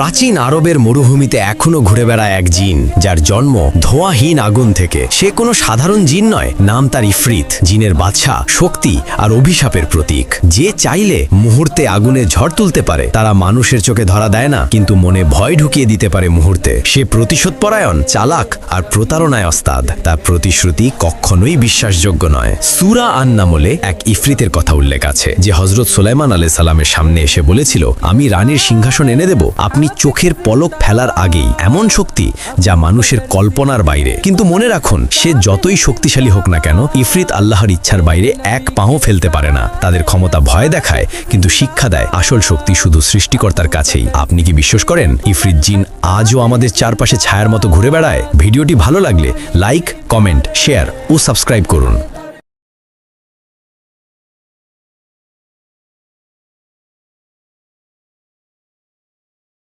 প্রাচীন আরবের মরুভূমিতে এখনও ঘুরে বেড়ায় এক জিন, যার জন্ম ধোঁয়াহীন আগুন থেকে। সে কোনো সাধারণ জিন নয়, নাম তার ইফরিত। জিনের বাদশা, শক্তি আর অভিশাপের প্রতীক। যে চাইলে মুহূর্তে আগুনে ঝড় তুলতে পারে, তারা মানুষের চোখে ধরা দেয় না, কিন্তু মনে ভয় ঢুকিয়ে দিতে পারে মুহূর্তে। সে প্রতিশোধ পরায়ণ চালাক আর প্রতারণায় অস্তাদ। তার প্রতিশ্রুতি কখনোই বিশ্বাসযোগ্য নয়। সুরা আন্নামলে এক ইফরিতের কথা উল্লেখ আছে, যে হজরত সোলাইমান আলাই সালামের সামনে এসে বলেছিল, আমি রানীর সিংহাসন এনে দেব, আপনি চোখের পলক ফেলার আগেই এমন শক্তি যা মানুষের কল্পনার বাইরে। কিন্তু মনে রাখুন, সে যতই শক্তিশালী হোক না কেন, ইফরিত আল্লাহর ইচ্ছার বাইরে এক পাও ফেলতে পারে না। তাদের ক্ষমতা ভয় দেখায়, কিন্তু শিক্ষা দেয়, আসল শক্তি শুধু সৃষ্টিকর্তার কাছেই। আপনি কি বিশ্বাস করেন, ইফরিত জিন আজও আমাদের চারপাশে ছায়ার মতো ঘুরে বেড়ায়? ভিডিওটি ভালো লাগলে লাইক, কমেন্ট, শেয়ার ও সাবস্ক্রাইব করুন।